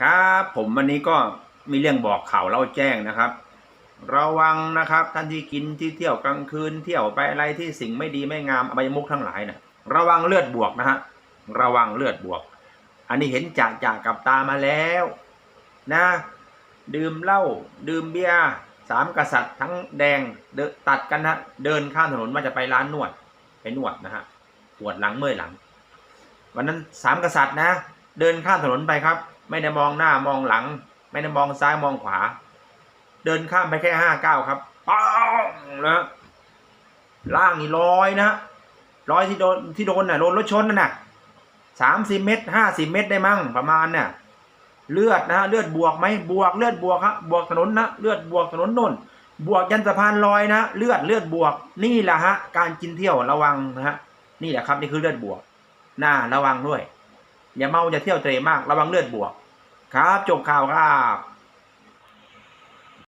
ครับผมวันนี้ก็มีเรื่องบอกข่าวเล่าแจ้งนะครับ ระวังนะครับท่านที่กินที่เที่ยวกลางคืนเที่ยวไปอะไรที่สิ่งไม่ดีไม่งามอบายมุกทั้งหลายนะระวังเลือดบวกนะฮะระวังเลือดบวก อันนี้เห็นจากจากกับตามาแล้วนะดื่มเหล้าดื่มเบียร์สามกษัตริย์ทั้งแดงเดตัดกันนะเดินข้ามถนนว่าจะไปร้านนวดไปนวดนะฮะปวดหลังเมื่อยหลัง วันนั้นสามกษัตริย์นะ เดินข้ามถนนไปครับ ไม่ได้มองหน้ามองหลัง ไม่ได้มองซ้ายมองขวา เดินข้ามไปแค่ห้าเก้าครับป้องแล้วล่างนี่ลอยนะลอยที่โดนที่โดนน่ะโดนรถชนน่ะนะสามสิบเมตรห้าสิบเมตรได้มั้งประมาณเนี่ยเลือดนะฮะเลือดบวกไหมบวกเลือดบวกครับวกถนนนะเลือดบวกถนนนนบวกยันสะพานลอยนะเลือดเลือดบวกนี่แหละฮะ การกินเที่ยวระวังนะฮะนี่แหละครับนี่คือเลือดบวกหน้าระวังด้วย อย่าเมาอย่าเที่ยวเตะมากระวังเลือดบวก ครับจบข่าวครับ